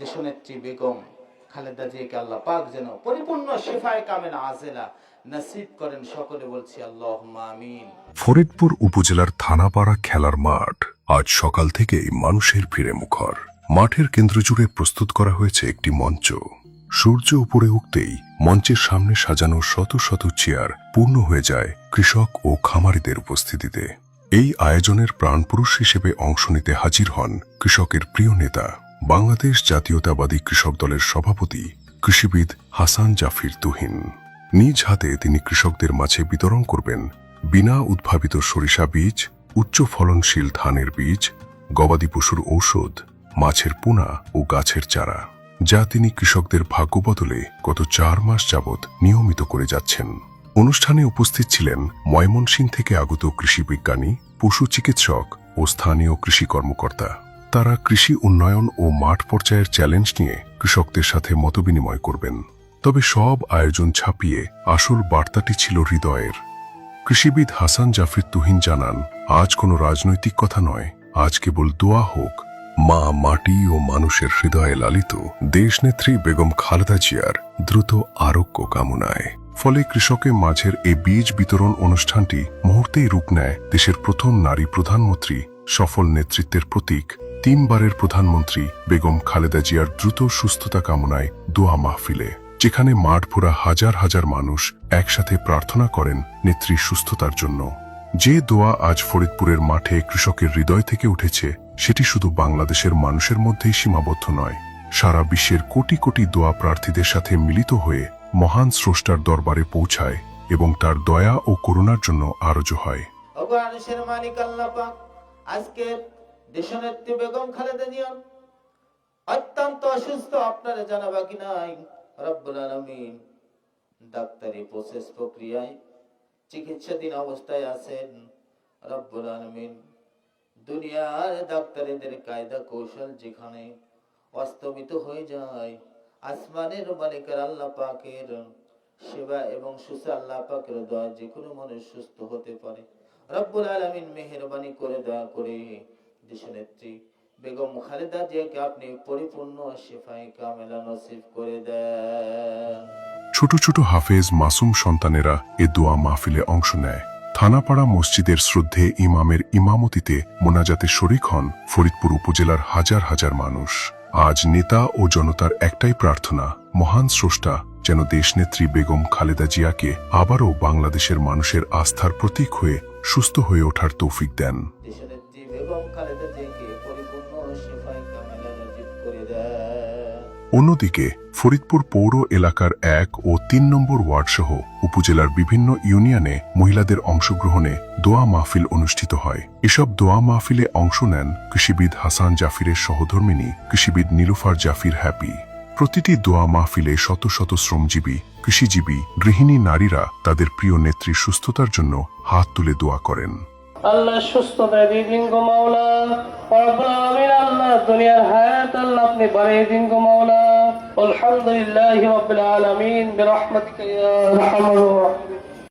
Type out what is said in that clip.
দেশনেত্রী বেগম খালেদা জিয়াকে আল্লাহ পাক যেন পরিপূর্ণ শেফায় কামেল আজেলা নসিব করেন, সকলে বলছি আল্লাহ আমিন। ফরিদপুর উপজেলার থানাপাড়া খেলার মাঠ আজ সকাল থেকেই মানুষের ভিড়ে মুখর। মাঠের কেন্দ্র জুড়ে প্রস্তুত করা হয়েছে একটি মঞ্চ। সূর্য উপরে উঠতেই মঞ্চের সামনে সাজানো শত শত চেয়ার পূর্ণ হয়ে যায় কৃষক ও খামারিদের উপস্থিতিতে। এই আয়োজনের প্রাণপুরুষ হিসেবে অংশ নিতে হাজির হন কৃষকের প্রিয় নেতা। বাংলাদেশ জাতীয়তাবাদী কৃষক দলের সভাপতি কৃষিবিদ হাসান জাফির তুহিন। নিজ হাতে তিনি কৃষকদের মাঝে বিতরণ করবেন বিনা উদ্ভাবিত সরিষা বীজ, উচ্চ ফলনশীল ধানের বীজ, গবাদি পশুর ঔষধ, মাছের পোনা ও গাছের চারা, যা তিনি কৃষকদের ভাগ্য বদলে গত চার মাস যাবৎ নিয়মিত করে যাচ্ছেন। অনুষ্ঠানে উপস্থিত ছিলেন ময়মনসিং থেকে আগত কৃষি বিজ্ঞানী, পশু চিকিৎসক ও স্থানীয় কৃষি কর্মকর্তা। তারা কৃষি উন্নয়ন ও মাঠ পর্যায়ের চ্যালেঞ্জ নিয়ে কৃষকদের সাথে মতবিনিময় করবেন। তবে সব আয়োজন ছাপিয়ে আসল বার্তাটি ছিল হৃদয়ের। কৃষিবিদ হাসান জাফির তুহিন জানান, আজ কোনো রাজনৈতিক কথা নয়। আজ কেবল দোয়া হোক। মা, মাটি ও মানুষের হৃদয়ে লালিত দেশনেত্রী বেগম খালেদা জিয়ার দ্রুত আরোগ্য কামনায়। ফলে কৃষকের মাঝের এই বীজ বিতরণ অনুষ্ঠানটি মুহূর্তেই রূপ নেয় দেশের প্রথম নারী প্রধানমন্ত্রী সফল নেতৃত্বের প্রতীক তিনবারের প্রধানমন্ত্রী বেগম খালেদা জিয়ার দ্রুত সুস্থতা কামনায় দোয়া মাহফিলে, যেখানে মাঠ ভরা হাজার হাজার মানুষ একসাথে প্রার্থনা করেন নেত্রীর সুস্থতার জন্য। যে দোয়া আজ ফরিদপুরের মাঠে কৃষকের হৃদয় থেকে উঠেছে, সেটি শুধু বাংলাদেশের মানুষের মধ্যেই সীমাবদ্ধ নয়, সারা বিশ্বের কোটি কোটি দোয়া প্রার্থীদের সাথে মিলিত হয়ে মহান স্রষ্টার দরবারে পৌঁছায় এবং তার দয়া ও করুণার জন্য আরজ হয়। দেশনেত্রী বেগম খালেদা জিয়া অত্যন্ত অসুস্থ, আপনারা জানা বাকি নাই। রব্বুল আলমিন ডাক্তারি প্রসেস প্রক্রিয়ায় চিকিৎসাধীন অবস্থায় আছেন। রব্বুল আলামিন দুনিয়ার ডাক্তারদের কায়দা কৌশল যেখানে অস্তমিত হয়ে যায়, আসমানের মালিকের আল্লাহ পাকের সেবা এবং সুসা আল্লাহ পাকের দয়া যে কোনো মানুষ সুস্থ হতে পারে। রব্বুল আলামিন মেহেরবানি করে দয়া করে দেশনেত্রী বেগম খালেদা জিয়াকে আপনি পরিপূর্ণ শেফাই কামেলা নসিব করে দেন। ছোট ছোট হাফেজ মাসুম সন্তানেরা এ দোয়া মাহফিলে অংশ নেয়। থানাপাড়া মসজিদের শ্রদ্ধে ইমামের ইমামতিতে মোনাজাতে শরিক হন ফরিদপুর উপজেলার হাজার হাজার মানুষ। আজ নেতা ও জনতার একটাই প্রার্থনা মহান স্রষ্টা যেন দেশনেত্রী বেগম খালেদা জিয়াকে আবারও বাংলাদেশের মানুষের আস্থার প্রতীক হয়ে সুস্থ হয়ে ওঠার তৌফিক দেন। অন্যদিকে, ফরিদপুর পৌর এলাকার এক ও তিন নম্বর ওয়ার্ড সহ উপজেলার বিভিন্ন ইউনিয়নে মহিলাদের অংশগ্রহণে দোয়া মাহফিল অনুষ্ঠিত হয়। এসব দোয়া মাহফিলে অংশ নেন কৃষিবিদ হাসান জাফিরের সহধর্মিনী কৃষিবিদ নীলুফার জাফির হ্যাপি। প্রতিটি দোয়া মাহফিলে শত শত শ্রমজীবী, কৃষিজীবী, গৃহিণী নারীরা তাদের প্রিয় নেত্রীর সুস্থতার জন্য হাত তুলে দোয়া করেন। আল্লাহ সুস্থতা দিয়ে দিন গো মাওলা। আমিন আল্লাহ দুনিয়ার হায়াত আল্লাহ আপনি বাড়িয়ে দিন গো মাওলা। আলহামদুলিল্লাহ রাব্বিল আলামিন রাহিমিন।